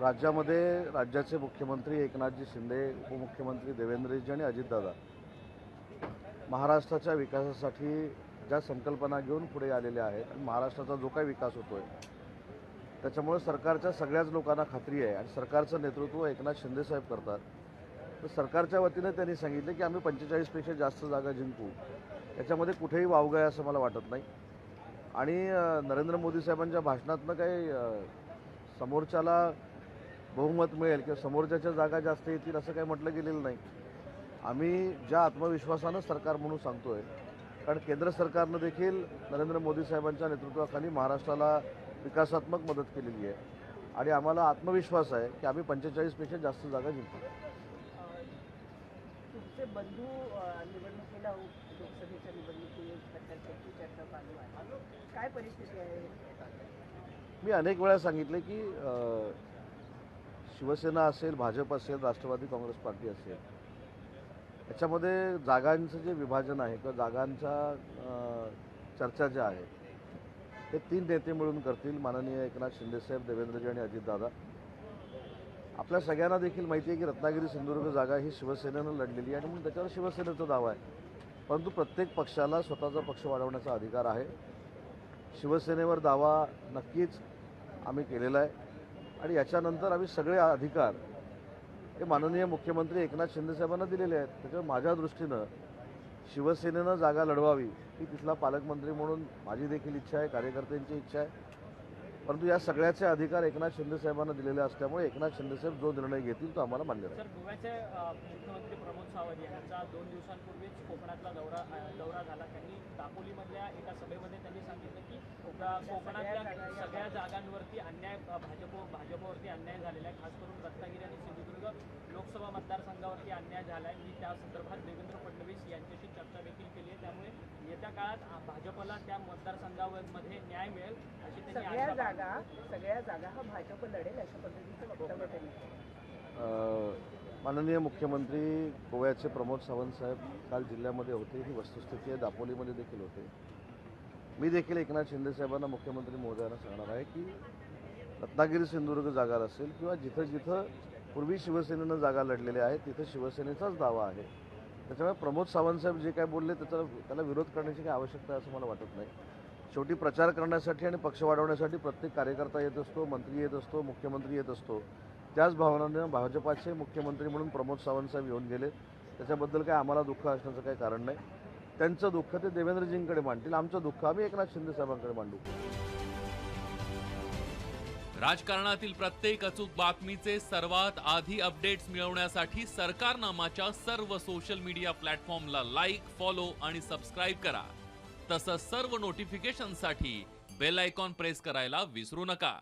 राज्यामध्ये राज्याचे मुख्यमंत्री एकनाथजी शिंदे उपमुख्यमंत्री देवेंद्रजी आणि अजितदादा महाराष्ट्राच्या विकासासाठी ज्या संकल्पना घेऊन पुढे आलेल्या आहेत आणि महाराष्ट्राचा जो काही विकास होतो आहे त्याच्यामुळे सरकारच्या सगळ्याच लोकांना खात्री आहे आणि सरकारचं नेतृत्व एकनाथ शिंदेसाहेब करतात. तर सरकारच्या वतीनं त्यांनी सांगितलं की आम्ही पंचेचाळीसपेक्षा जास्त जागा जिंकू. याच्यामध्ये कुठेही वावगं आहे असं मला वाटत नाही. आणि नरेंद्र मोदी साहेबांच्या भाषणातनं काही समोरच्याला बहुमत मिळेल किंवा समोरच्याच्या जागा जास्त येतील असं काही म्हटलं गेलेलं नाही. आम्ही ज्या आत्मविश्वासानं सरकार म्हणून सांगतोय कारण केंद्र सरकारनं देखील नरेंद्र मोदी साहेबांच्या नेतृत्वाखाली महाराष्ट्राला विकासात्मक मदत केलेली आहे. आणि आम्हाला आत्मविश्वास आहे की आम्ही पंचेचाळीसपेक्षा जास्त जागा जिंकू. तुमचे बंधू अ, निवडणुकीला उ- लोकसभेच्या निवडणुकीबद्दल त्याची चर्चा चालू आहे काय परिस्थिती आहे? मी अनेक वेळा सांगितले की शिवसेना असेल भाजप असेल राष्ट्रवादी काँग्रेस पार्टी असेल याच्यामध्ये जागांचं जे विभाजन आहे किंवा जागांच्या चर्चा ज्या आहेत हे तीन नेते मिळून करतील माननीय एकनाथ शिंदेसाहेब देवेंद्रजी आणि अजितदादा. आपल्या सगळ्यांना देखील माहिती आहे की रत्नागिरी सिंधुदुर्ग जागा ही शिवसेनेनं लढलेली आहे आणि म्हणून त्याच्यावर शिवसेनेचा दावा आहे. परंतु प्रत्येक पक्षाला स्वतःचा पक्ष वाढवण्याचा अधिकार आहे. शिवसेनेवर दावा नक्कीच आम्ही केलेला आहे. आणि याच्यानंतर आम्ही सगळे अधिकार हे माननीय मुख्यमंत्री एकनाथ शिंदेसाहेबांना दिलेले आहेत. त्याच्यामुळे माझ्या दृष्टीनं शिवसेनेनं जागा लढवावी ही तिथला पालकमंत्री म्हणून माझी देखील इच्छा आहे कार्यकर्त्यांची इच्छा आहे. परंतु या सगळ्याचे अधिकार एकनाथ शिंदेसाहेबांना दिलेले असल्यामुळे एकनाथ शिंदेसाहेब जो निर्णय घेतील तो आम्हाला मान्य राहील. गोव्याचे मुख्यमंत्री प्रमोद सावंत यांचा दोन दिवसांपूर्वीच कोकणातला दौरा दौरा झाला. त्यांनी दापोलीमधल्या एका सभेमध्ये त्यांनी कोकणातल्या सगळ्या जागांवरती अन्याय भाजप भाजपवरती अन्याय झालेला आहे. खास करून रत्नागिरी आणि सिंधुदुर्ग लोकसभा मतदारसंघावरती अन्याय झाला आहे मी त्या संदर्भात देवेंद्र फडणवीस यांच्याशी चर्चा देखील केली आहे. त्यामुळे येत्या काळात भाजपला त्या मतदारसंघामध्ये न्याय मिळेल अशी त्यांनी सगळ्या जागा सगळ्या जागा हा भाजप लढेल अशा पद्धतीचं वक्तव्य त्यांनी माननीय मुख्यमंत्री गोव्याचे प्रमोद सावंत साहेब काल जिल्ह्यामध्ये होते. ही वस्तुस्थिती आहे. दापोलीमध्ये देखील होते. मी देखील एकनाथ शिंदेसाहेबांना मुख्यमंत्री महोदयांना सांगणार आहे की रत्नागिरी सिंधुदुर्ग जागा असेल किंवा जिथं जिथं पूर्वी शिवसेनेनं जागा लढलेल्या आहेत तिथं शिवसेनेचाच दावा आहे. त्याच्यामुळे प्रमोद सावंतसाहेब जे काय बोलले त्याचा त्याला विरोध करण्याची काही आवश्यकता आहे असं मला वाटत नाही. शेवटी प्रचार करण्यासाठी आणि पक्ष वाढवण्यासाठी प्रत्येक कार्यकर्ता येत असतो मंत्री येत असतो मुख्यमंत्री येत असतो. त्याच भावनानं भाजपाचे मुख्यमंत्री म्हणून प्रमोद सावंतसाहेब येऊन गेले. त्याच्याबद्दल काय आम्हाला दुःख असण्याचं काही कारण नाही. त्यांचं दुःख ते देवेंद्रजींकडे मांडतील. आमचं दुःख आम्ही एकनाथ शिंदे साहेबांकडे मांडू. राजकारणातील प्रत्येक अचूक बातमीचे सर्वात आधी अपडेट्स मिळवण्यासाठी सरकारनामाच्या सर्व सोशल मीडिया प्लॅटफॉर्मला लाईक फॉलो आणि सबस्क्राईब करा. तसंच सर्व नोटिफिकेशनसाठी बेल आयकॉन प्रेस करायला विसरू नका.